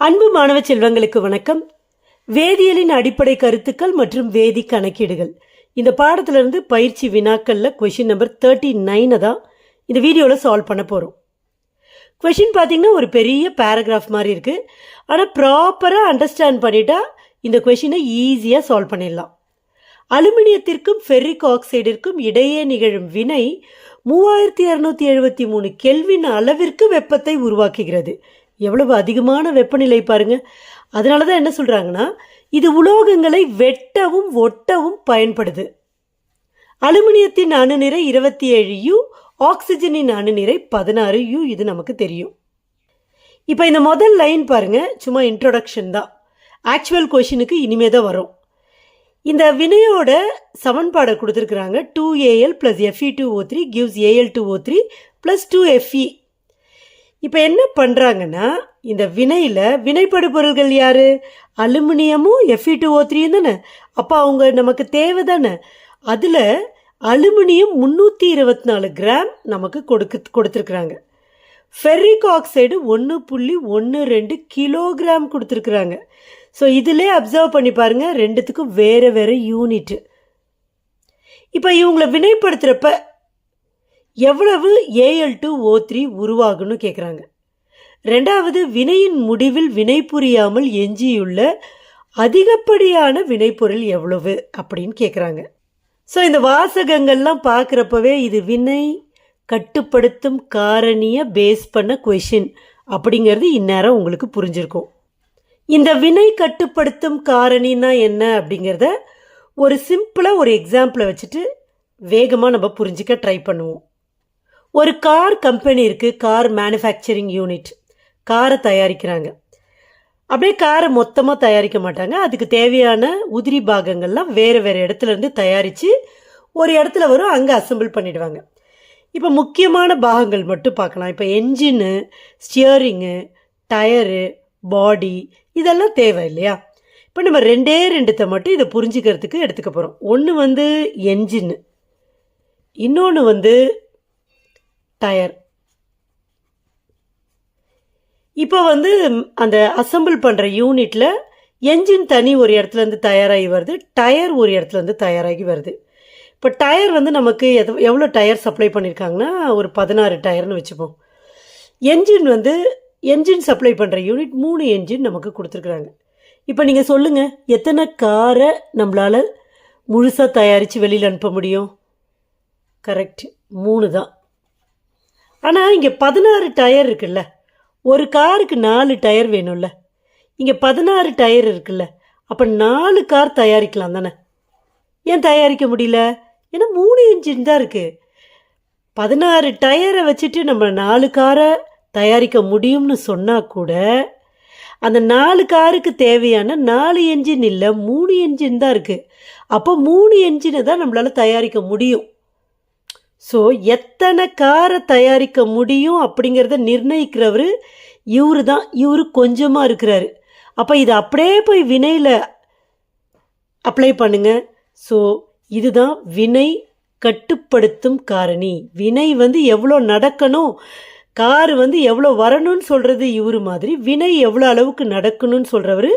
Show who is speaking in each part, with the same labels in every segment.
Speaker 1: அன்பு மாணவ செல்வங்களுக்கு வணக்கம். வேதியியலின் அடிப்படை கருத்துக்கள் மற்றும் வேதி கணக்கீடுகள். இந்த பாடத்திலிருந்து பயிற்சி வினாக்கள்ல கொஷின் நம்பர் தேர்ட்டி நைனை தான் இந்த வீடியோவில் சால்வ் பண்ண போகிறோம் கொஷின் பார்த்தீங்கன்னா ஒரு பெரிய பேராகிராஃப் மாதிரி இருக்குது ஆனால் ப்ராப்பராக அண்டர்ஸ்டாண்ட் பண்ணிட்டா இந்த கொஷினை ஈஸியாக சால்வ் பண்ணிடலாம். அலுமினியத்திற்கும் ஃபெர்ரிக் ஆக்சைடிற்கும் இடையே நிகழும் வினை மூவாயிரத்தி இரநூத்தி எழுபத்தி மூணு கெல்வின் அளவிற்கு வெப்பத்தை உருவாக்குகிறது. எவ்வளவு அதிகமான வெப்பநிலை பாருங்க. அதனால தான் என்ன சொல்கிறாங்கன்னா இது உலோகங்களை வெட்டவும் ஒட்டவும் பயன்படுது. அலுமினியத்தின் அணுநிறை இருபத்தி ஏழு யூ ஆக்சிஜனின் அணுநிறை பதினாறு யூ இது நமக்கு தெரியும். இப்போ இந்த முதல் லைன் பாருங்க சும்மா இன்ட்ரொடக்ஷன் தான். ஆக்சுவல் கொஷினுக்கு இனிமே தான் வரும். இந்த வினையோட சமன்பாடை கொடுத்துருக்குறாங்க two A L plus F E two O three gives A L two O three plus two F E இப்போ என்ன பண்ணுறாங்கன்னா இந்த வினையில் வினைப்படு பொருள்கள் யார் அலுமினியமும் எஃப்இ டூ ஓ த்ரீயும் தானே? அப்போ அவங்க நமக்கு தேவை தானே? அதில் அலுமினியம் முந்நூற்றி இருபத்தி நாலு கிராம் நமக்கு கொடுக்கு கொடுத்துருக்குறாங்க. ஃபெர்ரிக் ஆக்சைடு ஒன்று புள்ளி ஒன்று ரெண்டு கிலோகிராம் கொடுத்துருக்குறாங்க. ஸோ இதிலே அப்சர்வ் பண்ணி பாருங்கள் ரெண்டுத்துக்கும் வேறு வேறு யூனிட்டு. இப்போ இவங்களை வினைப்படுத்துகிறப்ப எவ்வளவு A L two O three உருவாகும்னு கேட்குறாங்க ரெண்டாவது வினையின் முடிவில் வினை புரியாமல் எஞ்சியுள்ள அதிகப்படியான வினைப்பொருள் எவ்வளவு அப்படின்னு கேட்குறாங்க ஸோ இந்த வாசகங்கள்லாம் பார்க்குறப்பவே இது வினை கட்டுப்படுத்தும் காரணியை பேஸ் பண்ண கொஷின் அப்படிங்கிறது இந்நேரம் உங்களுக்கு புரிஞ்சிருக்கும். இந்த வினை கட்டுப்படுத்தும் காரணின்னா என்ன அப்படிங்கிறத ஒரு சிம்பிளாக ஒரு எக்ஸாம்பிளை வச்சுட்டு வேகமாக நம்ம புரிஞ்சிக்க ட்ரை பண்ணுவோம். ஒரு கார் கம்பெனி இருக்குது கார் மேனுஃபேக்சரிங் யூனிட் காரை தயாரிக்கிறாங்க. அப்படியே காரை மொத்தமாக தயாரிக்க மாட்டாங்க. அதுக்கு தேவையான உதிரி பாகங்கள்லாம் வேறு வேறு இடத்துல இருந்து தயாரித்து ஒரு இடத்துல வரும் அங்கே அசெம்பிள் பண்ணிவிடுவாங்க இப்போ முக்கியமான பாகங்கள் மட்டும் பார்க்கலாம். இப்போ என்ஜினு ஸ்டியரிங்கு டயரு பாடி இதெல்லாம் தேவை இல்லையா? இப்போ நம்ம ரெண்டே ரெண்டுத்தை மட்டும் இதை புரிஞ்சுக்கிறதுக்கு எடுத்துக்க போகிறோம் ஒன்று வந்து என்ஜின்னு இன்னொன்று வந்து டயர். இப்போ வந்து அந்த அசெம்பிள் பண்ணுற யூனிட்டில் என்ஜின் தனி ஒரு இடத்துல இருந்து தயாராகி வருது டயர் ஒரு இடத்துல இருந்து தயாராகி வருது. இப்போ டயர் வந்து நமக்கு எது எவ்வளோ டயர் சப்ளை பண்ணியிருக்காங்கன்னா ஒரு பதினாறு டயர்னு வச்சுப்போம். என்ஜின் வந்து என்ஜின் சப்ளை பண்ணுற யூனிட் மூணு என்ஜின் நமக்கு கொடுத்துருக்குறாங்க. இப்போ நீங்கள் சொல்லுங்கள் எத்தனை காரை நம்மளால் முழுசாக தயாரித்து வெளியில் அனுப்ப முடியும்? கரெக்ட் மூணு தான். ஆனால் இங்கே பதினாறு டயர் இருக்குல்ல. ஒரு காருக்கு நாலு டயர் வேணும்ல. இங்கே பதினாறு டயர் இருக்குல்ல. அப்போ நாலு கார் தயாரிக்கலாம் தானே. ஏன் தயாரிக்க முடியல? ஏன்னா மூணு இன்ஜின் தான் இருக்குது பதினாறு டயரை வச்சுட்டு நம்ம நாலு காரை தயாரிக்க முடியும்னு சொன்னால் கூட அந்த நாலு காருக்கு தேவையான நாலு என்ஜின் இல்லை மூணு என்ஜின் தான் இருக்குது அப்போ மூணு என்ஜினை தான் நம்மளால் தயாரிக்க முடியும். ஸோ எத்தனை காரை தயாரிக்க முடியும் அப்படிங்கிறத நிர்ணயிக்கிறவர் இவரு தான் இவரு கொஞ்சமாக இருக்கிறாரு. அப்போ இது அப்படியே போய் வினையில் அப்ளை பண்ணுங்க. ஸோ இதுதான் வினை கட்டுப்படுத்தும் காரணி. வினை வந்து எவ்வளோ நடக்கணும் கார் வந்து எவ்வளோ வரணும்னு சொல்கிறது இவர் மாதிரி வினை எவ்வளோ அளவுக்கு நடக்கணும்னு சொல்கிறவர்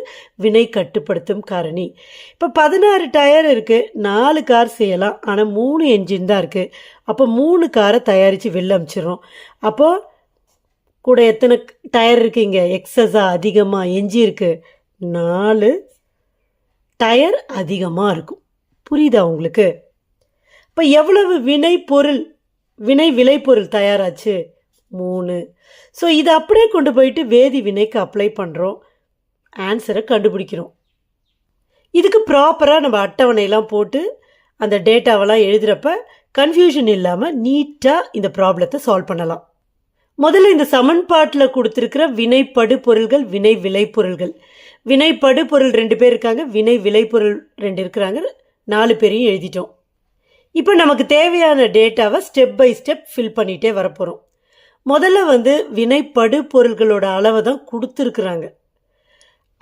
Speaker 1: வினை கட்டுப்படுத்தும் காரணி. இப்போ பதினாறு டயர் இருக்குது நாலு கார் செய்யலாம் ஆனால் மூணு என்ஜின் தான் இருக்குது அப்போ மூணு காரை தயாரித்து வெளில அமிச்சிடுறோம். அப்போது கூட எத்தனை டயர் இருக்குது இங்கே? எக்ஸஸாக அதிகமாக எஞ்சி இருக்குது நாலு டயர் அதிகமாக இருக்கும். புரியுதா உங்களுக்கு? இப்போ எவ்வளவு வினை பொருள் வினை விளைபொருள் தயாராச்சு? மூணு. ஸோ இதை அப்படியே கொண்டு போயிட்டு வேதி வினைக்கு அப்ளை பண்ணுறோம் ஆன்சரை கண்டுபிடிக்கிறோம். இதுக்கு ப்ராப்பராக நம்ம அட்டவணையெல்லாம் போட்டு அந்த டேட்டாவெல்லாம் எழுதுகிறப்ப கன்ஃபியூஷன் இல்லாமல் நீட்டாக இந்த ப்ராப்ளத்தை சால்வ் பண்ணலாம். முதல்ல இந்த சமன்பாட்டில் கொடுத்துருக்கிற வினைப்படு பொருள்கள் வினை விளைபொருள்கள் வினைப்படு பொருள் ரெண்டு பேர் இருக்காங்க வினை விளைபொருள் ரெண்டு இருக்கிறாங்க நாலு பேரையும் எழுதிட்டோம். இப்போ நமக்கு தேவையான டேட்டாவை ஸ்டெப் பை ஸ்டெப் ஃபில் பண்ணிகிட்டே வரப்போகிறோம் முதல்ல வந்து வினைப்படு பொருள்களோட அளவை தான் கொடுத்துருக்குறாங்க.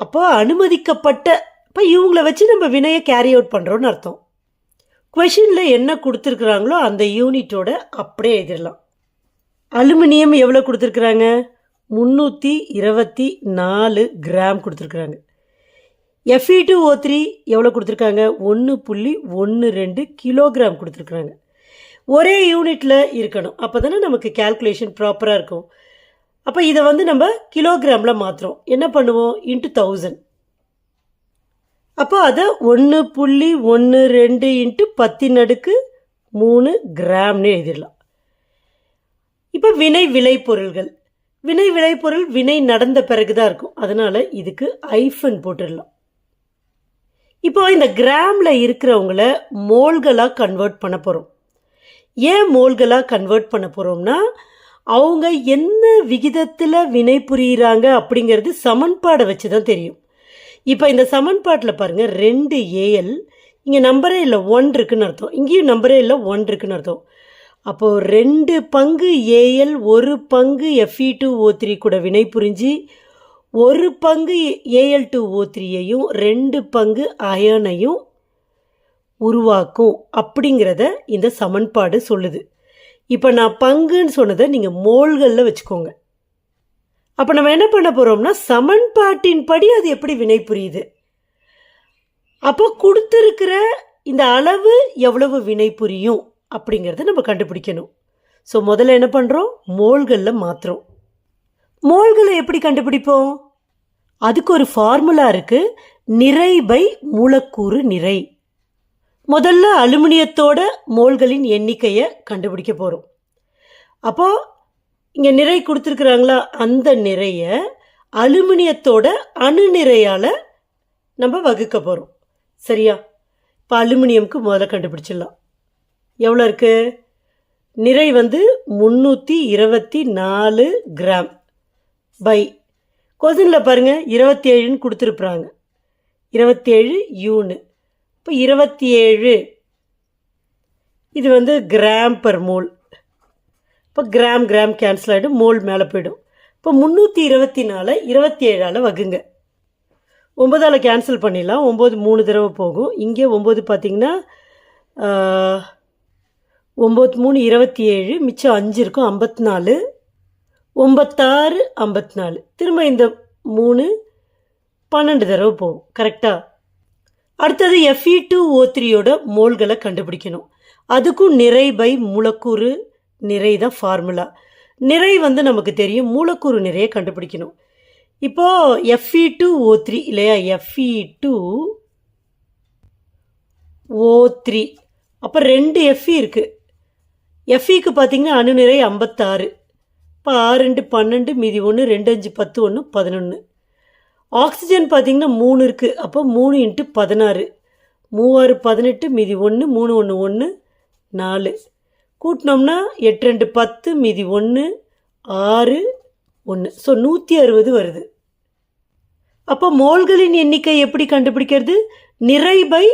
Speaker 1: அப்போ அனுமதிக்கப்பட்ட இப்போ இவங்கள வச்சு நம்ம வினையை கேரி அவுட் பண்ணுறோன்னு அர்த்தம். கொஷினில் என்ன கொடுத்துருக்குறாங்களோ அந்த யூனிட்டோட அப்படியே எழுதிடலாம். அலுமினியம் எவ்வளோ கொடுத்துருக்குறாங்க? முந்நூற்றி இருபத்தி நாலு கிராம் கொடுத்துருக்குறாங்க. எஃப்இ டூ ஓ த்ரீ எவ்வளோ கொடுத்துருக்காங்க? ஒன்று புள்ளி ஒன்று ரெண்டு கிலோகிராம் கொடுத்துருக்குறாங்க. ஒரே யூனிட்டில் இருக்கணும். அப்போ தானே நமக்கு கேல்குலேஷன் ப்ராப்பராக இருக்கும். அப்போ இதை வந்து நம்ம கிலோகிராமில் மாற்றுறோம் என்ன பண்ணுவோம்? இன்ட்டு தௌசண்ட் அப்போ அதை ஒன்று புள்ளி ஒன்று ரெண்டு இன்ட்டு பத்தின் அடுக்கு மூணு கிராம்னு எழுதிடலாம். இப்போ வினை விளைபொருள்கள். வினை விளைபொருள் வினை நடந்த பிறகு தான் இருக்கும். அதனால் இதுக்கு ஐஃபன் போட்டுடலாம். இப்போ இந்த கிராமில் இருக்கிறவங்கள மோல்களாக கன்வெர்ட் பண்ண போகிறோம் ஏன் மோல்களாக கன்வெர்ட் பண்ண போகிறோம்னா அவங்க என்ன விகிதத்தில் வினை புரியிறாங்க அப்படிங்கிறது சமன்பாடை வச்சு தான் தெரியும். இப்போ இந்த சமன்பாட்டில் பாருங்கள் ரெண்டு ஏஎல் இங்கே நம்பரே இல்லை ஒன் இருக்குன்னு அர்த்தம். இங்கேயும் நம்பரே இல்லை ஒன் இருக்குன்னு அர்த்தம். அப்போது ரெண்டு பங்கு ஏஎல் ஒரு பங்கு எஃப்இ டூ ஓ த்ரீ கூட வினை புரிஞ்சு ஒரு பங்கு ஏஎல் டூ ஓ த்ரீயையும் ரெண்டு பங்கு அயனையும் உருவாக்கும் அப்படிங்கிறத இந்த சமன்பாடு சொல்லுது. இப்போ நான் பங்குன்னு சொன்னதை நீங்கள் மோள்களில் வச்சுக்கோங்க. அப்போ நம்ம என்ன பண்ண போகிறோம்னா சமன்பாட்டின் படி அது எப்படி வினை புரியுது? அப்போ கொடுத்துருக்கிற இந்த அளவு எவ்வளவு வினை புரியும் அப்படிங்கிறத நம்ம கண்டுபிடிக்கணும். ஸோ முதல்ல என்ன பண்ணுறோம் மோள்களில் மாற்றுறோம் மோள்களை எப்படி கண்டுபிடிப்போம்? அதுக்கு ஒரு ஃபார்முலா இருக்குது நிறை பை மூலக்கூறு நிறை. முதல்ல அலுமினியத்தோட மோல்களின் எண்ணிக்கையை கண்டுபிடிக்க போகிறோம் அப்போது இங்கே நிறை கொடுத்துருக்குறாங்களா? அந்த நிறைய அலுமினியத்தோட அணு நிறையால் நம்ம வகுக்க போகிறோம் சரியா? இப்போ அலுமினியம்க்கு முதல்ல கண்டுபிடிச்சிடலாம். எவ்வளோ இருக்குது நிறை வந்து முந்நூற்றி இருபத்தி நாலு கிராம். பை. கொசினில் பாருங்கள் இருபத்தி ஏழுன்னு கொடுத்துருப்புறாங்க. இருபத்தேழு யூனு. இப்போ இருபத்தி ஏழு இது வந்து கிராம் பர் மோல் இப்போ கிராம் கிராம் கேன்சல் ஆகிடும் மோல் மேலே போயிடும். இப்போ முந்நூற்றி இருபத்தி நாலு இருபத்தி ஏழால் வகுங்க. ஒம்பதால் கேன்சல் பண்ணிடலாம் ஒம்பது மூணு தடவை போகும். இங்கே ஒம்பது பார்த்திங்கன்னா ஒம்பது மூணு இருபத்தி ஏழு மிச்சம் அஞ்சு இருக்கும் ஐம்பத்தி நாலு ஒம்பத்தாறு ஐம்பத்தி நாலு திரும்ப இந்த மூணு பன்னெண்டு தடவை போகும் கரெக்டாக அடுத்தது எஃப்இ டூ ஓ த்ரீயோட மோல்களை கண்டுபிடிக்கணும். அதுக்கும் நிறை பை மூலக்கூறு நிறை தான் ஃபார்முலா நிறை வந்து நமக்கு தெரியும் மூலக்கூறு நிறைய கண்டுபிடிக்கணும். இப்போது F E two O three இல்லையா? F E two O three அப்போ ரெண்டு எஃப்இ இருக்குது எஃப்இக்கு பார்த்தீங்கன்னா அணுநிறை ஐம்பத்தாறு. இப்போ ஆறு ரெண்டு பன்னெண்டு மீதி ஒன்று ரெண்டு அஞ்சு பத்து ஒன்று பதினொன்று ஆக்சிஜன் பார்த்திங்கன்னா மூணு இருக்குது அப்போ மூணு இன்ட்டு பதினாறு. மூவாறு பதினெட்டு மீதி ஒன்று மூணு ஒன்று ஒன்று நாலு. கூட்டினோம்னா எட்டு ரெண்டு பத்து மீதி ஒன்று ஆறு ஒன்று ஸோ நூற்றி அறுபது வருது. அப்போ மோல்களின் எண்ணிக்கை எப்படி கண்டுபிடிக்கிறது? நிறை பை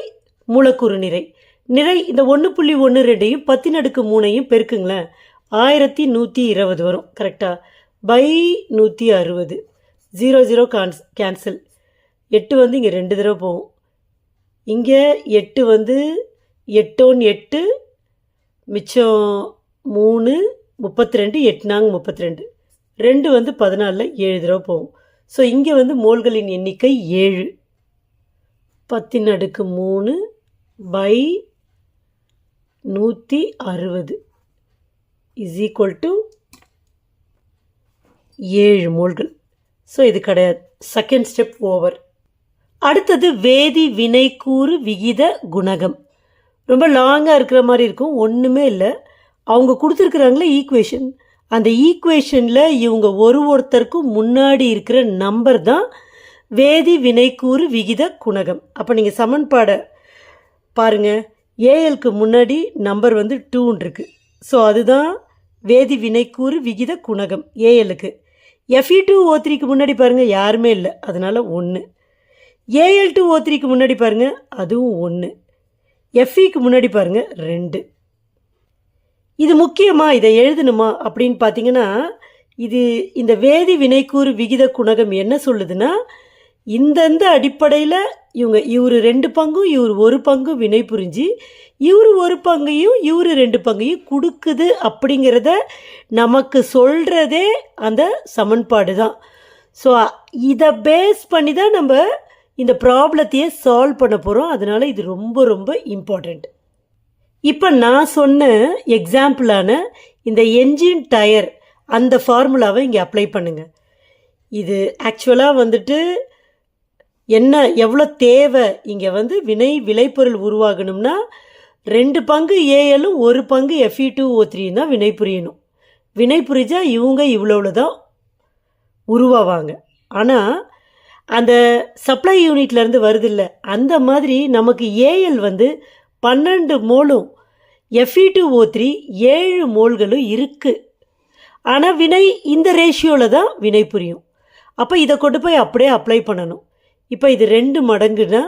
Speaker 1: மூலக்கூறு நிறை. நிறை இந்த ஒன்று புள்ளி ஒன்று ரெண்டையும் பத்தின் நடுக்கு மூணையும் பெருக்குங்களேன். ஆயிரத்தி நூற்றி இருபது வரும். கரெக்டாக பை நூற்றி அறுபது. ஜீரோ ஜீரோ கான்ஸ் கேன்சல் எட்டு வந்து இங்கே ரெண்டு தடவை போகும். இங்கே எட்டு வந்து எட்டோன் எட்டு மிச்சம் மூணு முப்பத்தி ரெண்டு எட்டுனாங்க முப்பத்தி ரெண்டு ரெண்டு வந்து பதினாலில் ஏழு தடவை போகும். ஸோ இங்கே வந்து மோல்களின் எண்ணிக்கை ஏழு. பத்தின் அடுக்கு மூணு பை நூற்றி அறுபது இஸ் ஈக்குவல் டு ஏழு மோல்கள் ஸோ இது கிடையாது. செகண்ட் ஸ்டெப் ஓவர் அடுத்தது வேதி வினைக்கூறு விகித குணகம். ரொம்ப லாங்காக இருக்கிற மாதிரி இருக்கும். ஒன்றுமே இல்லை. அவங்க கொடுத்துருக்குறாங்களே ஈக்குவேஷன் அந்த ஈக்குவேஷனில் இவங்க ஒரு ஒருத்தருக்கும் முன்னாடி இருக்கிற நம்பர் தான் வேதி வினைக்கூறு விகித குணகம். அப்போ நீங்கள் சமன்பாடை பாருங்கள் ஏஎல்க்கு முன்னாடி நம்பர் வந்து டூன் இருக்குது ஸோ அதுதான் வேதி வினைக்கூறு விகித குணகம் ஏஎலுக்கு எஃப்இ டூ ஓ த்ரீக்கு முன்னாடி பாருங்கள் யாருமே இல்லை. அதனால் ஒன்று ஏஎல் டூ ஓ த்ரீக்கு முன்னாடி பாருங்கள் அதுவும் ஒன்று எஃப்இக்கு முன்னாடி பாருங்கள் ரெண்டு. இது முக்கியமா இதை எழுதணுமா அப்படின்னு பார்த்தீங்கன்னா இது இந்த வேதி வினைக்கூறு விகித குணகம் என்ன சொல்லுதுன்னா இந்தந்த அடிப்படையில் இவங்க இவர் ரெண்டு பங்கும் இவர் ஒரு பங்கும் வினை புரிஞ்சு இவர் ஒரு பங்கையும் இவர் ரெண்டு பங்கையும் கொடுக்குது அப்படிங்கிறத நமக்கு சொல்கிறதே அந்த சமன்பாடு தான். ஸோ இதை பேஸ் பண்ணி தான் நம்ம இந்த ப்ராப்ளத்தையே சால்வ் பண்ண போகிறோம் அதனால இது ரொம்ப ரொம்ப இம்பார்ட்டண்ட் இப்போ நான் சொன்ன எக்ஸாம்பிளான இந்த என்ஜின் டயர் அந்த ஃபார்முலாவை இங்கே அப்ளை பண்ணுங்கள் இது ஆக்சுவலாக வந்துட்டு என்ன எவ்வளோ தேவை? இங்கே வந்து வினை விளைபொருள் உருவாகணும்னா ரெண்டு பங்கு ஏஎலும் ஒரு பங்கு எஃப்இ டூ ஓ த்ரீ தான் வினை புரியணும். வினை புரிஞ்சால் இவங்க இவ்வளோவில் தான் உருவாவாங்க. ஆனால் அந்த சப்ளை யூனிட்லேருந்து வருதில்ல. அந்த மாதிரி நமக்கு ஏஎல் வந்து பன்னெண்டு மோலும் F E two O three ஏழு மோல்களும் இருக்குது ஆனால் வினை இந்த ரேஷியோவில் தான் வினை புரியும். அப்போ இதை கொண்டு போய் அப்படியே அப்ளை பண்ணணும். இப்போ இது ரெண்டு மடங்குனா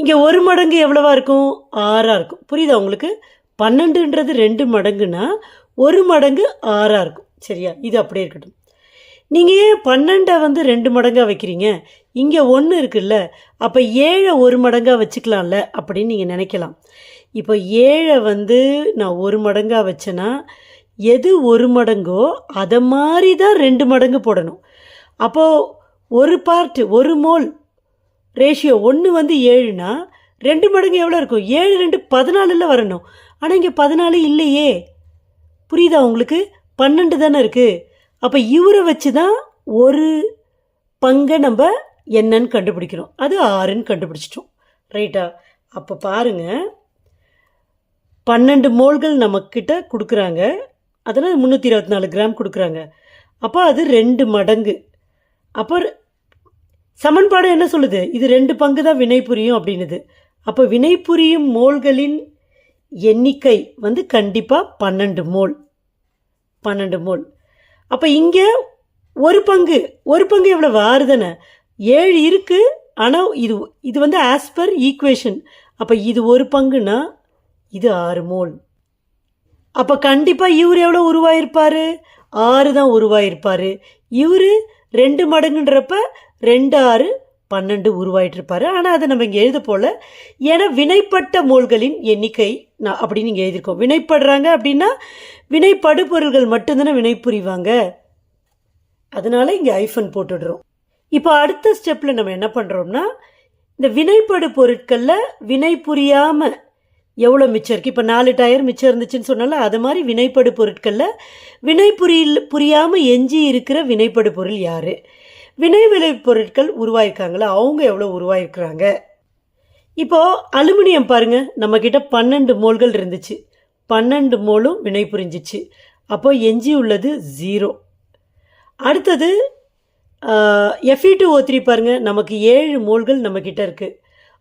Speaker 1: இங்கே ஒரு மடங்கு எவ்வளவா இருக்கும்? ஆறாக இருக்கும். புரியுதா உங்களுக்கு? பன்னெண்டுன்றது ரெண்டு மடங்குனா ஒரு மடங்கு ஆறாக இருக்கும். சரியா? இது அப்படியே இருக்கட்டும். நீங்கள் ஏன் பன்னெண்டை வந்து ரெண்டு மடங்காக வைக்கிறீங்க? இங்கே ஒன்று இருக்குல்ல அப்போ ஏழை ஒரு மடங்காக வச்சுக்கலாம்ல அப்படின்னு நீங்கள் நினைக்கலாம். இப்போ ஏழை வந்து நான் ஒரு மடங்காக வச்சேன்னா எது ஒரு மடங்கோ அதை மாதிரி தான் ரெண்டு மடங்கு போடணும். அப்போது ஒரு பார்ட் ஒரு மோல் ரேஷியோ ஒன்று வந்து ஏழுனா ரெண்டு மடங்கு எவ்வளோ இருக்கும்? ஏழு ரெண்டு பதினாலில் வரணும். ஆனால் இங்கே பதினாலு இல்லையே. புரியுதா உங்களுக்கு? பன்னெண்டு தானே இருக்குது அப்போ இவரை வச்சு தான் ஒரு பங்கை நம்ம என்னன்னு கண்டுபிடிக்கிறோம். அது ஆறுன்னு கண்டுபிடிச்சிட்டோம். ரைட்டா அப்போ பாருங்கள் பன்னெண்டு மோல்கள் நம்மக்கிட்ட கொடுக்குறாங்க. அதனால் முந்நூற்றி இருபத்தி நாலு கிராம் கொடுக்குறாங்க. அப்போ அது ரெண்டு மடங்கு. அப்போ சமன்பாடு என்ன சொல்லுது? இது ரெண்டு பங்கு தான் வினை புரியும் அப்படின்னுது. அப்போ வினை புரியும் மோல்களின் எண்ணிக்கை வந்து கண்டிப்பாக பன்னெண்டு மோல் பன்னெண்டு மோல் அப்போ இங்கே ஒரு பங்கு ஒரு பங்கு எவ்வளோ ஆறு தானே. ஏழு இருக்குது ஆனால் இது இது வந்து ஆஸ் பர் ஈக்குவேஷன் அப்போ இது ஒரு பங்குனா இது ஆறு மோல் அப்போ கண்டிப்பாக இவர் எவ்வளோ உருவாயிருப்பார்? ஆறு தான் உருவாயிருப்பார். இவர் ரெண்டு மடங்குன்றப்ப ரெண்டு ஆறு பன்னெண்டு உருவாயிட்டு இருப்பாரு ஆனால் அதை நம்ம இங்கே எழுத போல ஏன்னா வினைப்பட்ட மோல்களின் எண்ணிக்கை நான் அப்படின்னு இங்கே எழுதியிருக்கோம். வினைப்படுறாங்க அப்படின்னா வினைப்படு பொருள்கள் மட்டும்தானே வினைப்புரிவாங்க அதனால இங்கே ஐஃபன் போட்டுடுறோம். இப்போ அடுத்த ஸ்டெப்பில் நம்ம என்ன பண்ணுறோம்னா இந்த வினைப்படு பொருட்களில் வினை புரியாமல் எவ்வளோ மிச்சம் இருக்குது இப்போ நாலு டயர் மிச்சம் இருந்துச்சுன்னு சொன்னால அது மாதிரி வினைப்படு பொருட்களில் வினை புரியல் புரியாமல் எஞ்சி இருக்கிற வினைப்படு பொருள் யார்? வினை விளை பொருட்கள் உருவாயிருக்காங்களா? அவங்க எவ்வளோ உருவாயிருக்கிறாங்க? இப்போது அலுமினியம் பாருங்கள் நம்மக்கிட்ட பன்னெண்டு மோல்கள் இருந்துச்சு. பன்னெண்டு மோலும் வினை புரிஞ்சிச்சு. அப்போது எஞ்சி உள்ளது ஜீரோ அடுத்தது எஃப்இ டூ ஓ த்ரீ பாருங்கள் நமக்கு ஏழு மோல்கள் நம்மக்கிட்ட இருக்குது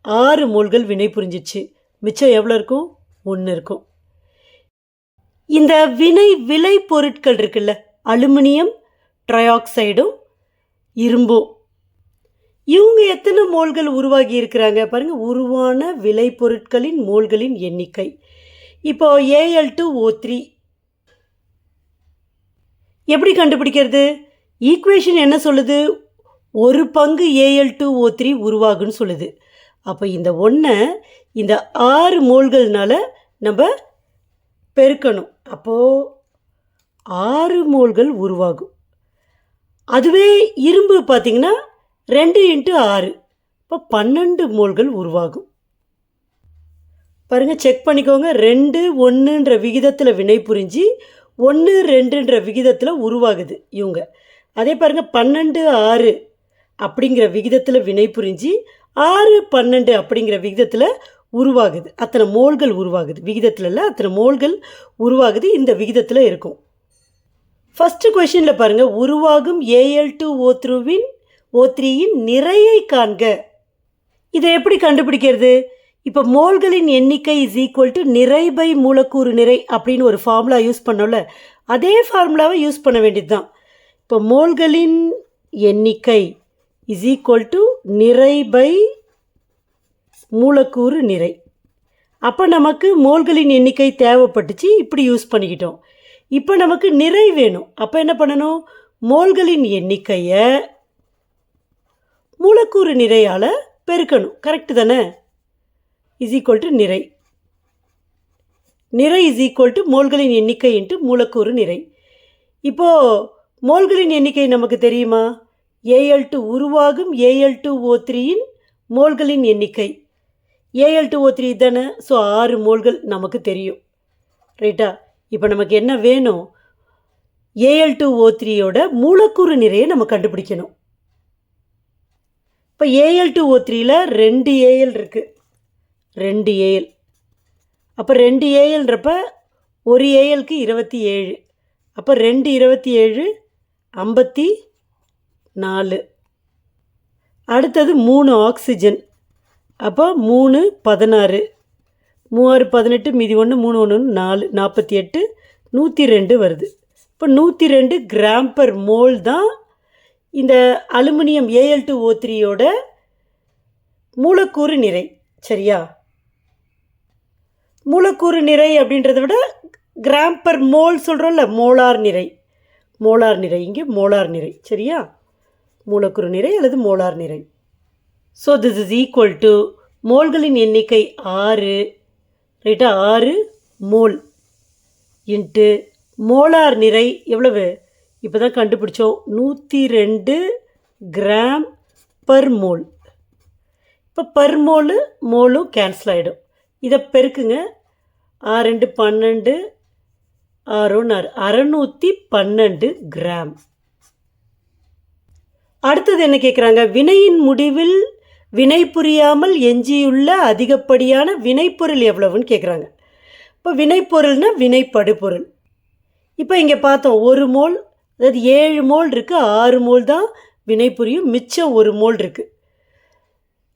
Speaker 1: ஆறு மோல்கள் வினை புரிஞ்சிச்சு. மிச்சம் எவ்வளோ இருக்கும்? ஒன்று இருக்கும். இந்த வினை விலை பொருட்கள் இருக்குல்ல அலுமினியம் ட்ரையாக்சைடும் இரும்பும். இவங்க எத்தனை மோல்கள் உருவாகி இருக்கிறாங்க? பாருங்கள் உருவான விலை பொருட்களின் மோல்களின் எண்ணிக்கை. இப்போ ஏஎல் டு ஓ த்ரீ எப்படி கண்டுபிடிக்கிறது? ஈக்குவேஷன் என்ன சொல்லுது? ஒரு பங்கு A L two O three உருவாகுன்னு சொல்லுது. அப்போ இந்த ஒன்றை இந்த ஆறு மோல்கள்னால் நம்ம பெருக்கணும். அப்போது ஆறு மோல்கள் உருவாகும். அதுவே இரும்பு பார்த்திங்கன்னா ரெண்டு இன்ட்டு ஆறு. இப்போ பன்னெண்டு மோல்கள் உருவாகும். பாருங்கள் செக் பண்ணிக்கோங்க. ரெண்டு ஒன்றுன்ற விகிதத்தில் வினை புரிஞ்சு ஒன்று ரெண்டுன்ற விகிதத்தில் உருவாகுது இவங்க. அதே பாருங்கள் பன்னெண்டு ஆறு அப்படிங்கிற விகிதத்தில் வினை புரிஞ்சு ஆறு பன்னெண்டு அப்படிங்கிற விகிதத்தில் உருவாகுது. அத்தனை மோல்கள் உருவாகுது. விகிதத்தில் இல்லை அத்தனை மோல்கள் உருவாகுது. இந்த விகிதத்தில் இருக்கும். ஃபஸ்ட்டு கொஷினில் பாருங்கள் உருவாகும் ஏஎல் டூ ஓ த்ரூவின் ஓ த்ரீயின் நிறையை காண்க. இதை எப்படி கண்டுபிடிக்கிறது? இப்போ மோல்களின் எண்ணிக்கை இஸ் ஈக்குவல் டு நிறை பை மூலக்கூறு நிறை அப்படின்னு ஒரு ஃபார்முலா யூஸ் பண்ணோம்ல அதே ஃபார்முலாவை யூஸ் பண்ண வேண்டியது தான் இப்போ மோல்களின் எண்ணிக்கை இஸ் ஈக்குவல் டு நிறை பை மூலக்கூறு நிறை. அப்போ நமக்கு மோல்களின் எண்ணிக்கை தேவைப்பட்டுச்சு இப்படி யூஸ் பண்ணிக்கிட்டோம். இப்போ நமக்கு நிறை வேணும். அப்போ என்ன பண்ணணும்? மோல்களின் எண்ணிக்கையை மூலக்கூறு நிறையால் பெருக்கணும். கரெக்டு தானே? இஸ் ஈக்குவல் டு நிறை. நிறை இஸ் ஈக்குவல் டு மோல்களின் எண்ணிக்கை இன்ட்டு மூலக்கூறு நிறை. இப்போது மோல்களின் எண்ணிக்கை நமக்கு தெரியுமா? ஏஎல் டூ உருவாகும் ஏஎல் டூ ஓ த்ரீயின் மோல்களின் எண்ணிக்கை. A L two O three தானே? ஸோ ஆறு மோல்கள் நமக்கு தெரியும். ரைட்டா? இப்போ நமக்கு என்ன வேணும்? ஏஎல் டூ ஓ த்ரீயோட மூலக்கூறு நிறையை நம்ம கண்டுபிடிக்கணும். இப்போ ஏஎல் டூ ஓ த்ரீயில் ரெண்டு ஏஎல் இருக்குது ரெண்டு ஏஎல். அப்போ ரெண்டு ஏஎல்ன்றப்ப ஒரு ஏஎல்க்கு இருபத்தி ஏழு. அப்போ ரெண்டு இருபத்தி ஏழு ஐம்பத்தி நாலு. அடுத்தது மூணு ஆக்சிஜன். அப்போ மூணு பதினாறு. மூவாறு பதினெட்டு மீதி ஒன்று மூணு ஒன்று நாலு நாற்பத்தி எட்டு நூற்றி ரெண்டு வருது. இப்போ நூற்றி ரெண்டு கிராம் பர் மோல் தான் இந்த அலுமினியம் ஏஎல் டூ ஓ த்ரீயோட மூலக்கூறு நிறை சரியா? மூலக்கூறு நிறை அப்படின்றத விட கிராம் பர் மோல் சொல்கிறோம்ல மோலார் நிறை. மோலார் நிறை இங்கே மோலார் நிறை சரியா? மூலக்கூறு நிறை அல்லது மோலார் நிறை. So this is equal to மோல்களின் எண்ணிக்கை ஆறு ரைட்டா ஆறு மோல் இன்ட்டு மோலார் நிறை எவ்வளவு? இப்போ தான் கண்டுபிடிச்சோம். நூற்றி ரெண்டு கிராம் பர் மோல் இப்போ பர் மோலு மோலும் கேன்சல் ஆகிடும் இதை பெருக்குங்க. ஆறு ரெண்டு பன்னெண்டு ஆறு ஒன்று ஆறு அறநூற்றி பன்னெண்டு கிராம். அடுத்தது என்ன கேட்குறாங்க வினையின் முடிவில் வினை புரியாமல் எஞ்சியுள்ள அதிகப்படியான வினைப்பொருள் எவ்வளவுன்னு கேட்குறாங்க இப்போ வினைப்பொருள்னா வினைப்படுபொருள். இப்போ இங்கே பார்த்தோம் ஒரு மோல் அதாவது ஏழு மோல் இருக்குது ஆறு மோல் தான் வினை புரியும் மிச்சம் ஒரு மோல் இருக்குது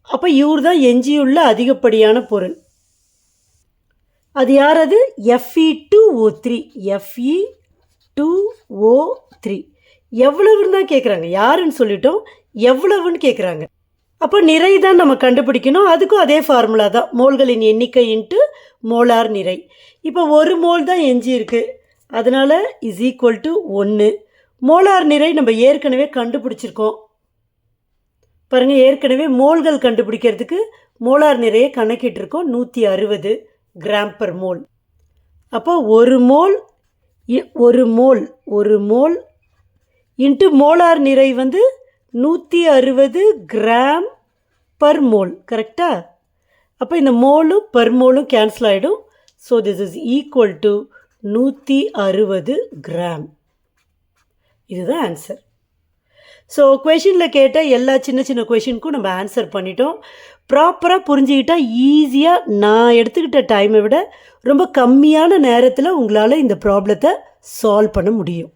Speaker 1: அப்போ இவர் தான் எஞ்சியுள்ள அதிகப்படியான பொருள். அது யார் அது? F E two O three F E two O three எவ்வளவுன்னு தான் கேட்குறாங்க யாருன்னு சொல்லிட்டோம் எவ்வளவுன்னு கேட்குறாங்க அப்போ நிறை தான் நம்ம கண்டுபிடிக்கணும். அதுக்கும் அதே ஃபார்முலா தான். மோல்களின் எண்ணிக்கை இன்ட்டு மோலார் நிறை. இப்போ ஒரு மோல் தான் எஞ்சி இருக்குது அதனால் இஸ் ஈக்குவல் டு ஒன்று மோலார் நிறை நம்ம ஏற்கனவே கண்டுபிடிச்சிருக்கோம். பாருங்கள் ஏற்கனவே மோல்கள் கண்டுபிடிக்கிறதுக்கு மோலார் நிறைய கணக்கிட்டிருக்கோம் நூற்றி அறுபது கிராம் பர் மோல் அப்போ ஒரு மோல் இ- ஒரு மோல் ஒரு மோல் இன்ட்டு மோலார் நிறை வந்து நூற்றி அறுபது கிராம் பர் மோல் கரெக்டா அப்போ இந்த மோலும் பர் மோலும் கேன்சல் ஆகிடும் so this is equal to நூற்றி அறுபது கிராம். இதுதான் ஆன்சர் ஸோ கொஷினில் கேட்ட எல்லா சின்ன சின்ன கொஷினுக்கும் நம்ம ஆன்சர் பண்ணிட்டோம். ப்ராப்பராக புரிஞ்சுக்கிட்டால் ஈஸியாக நான் எடுத்துக்கிட்ட டைமை விட ரொம்ப கம்மியான நேரத்தில் உங்களால் இந்த ப்ராப்ளத்தை சால்வ் பண்ண முடியும்.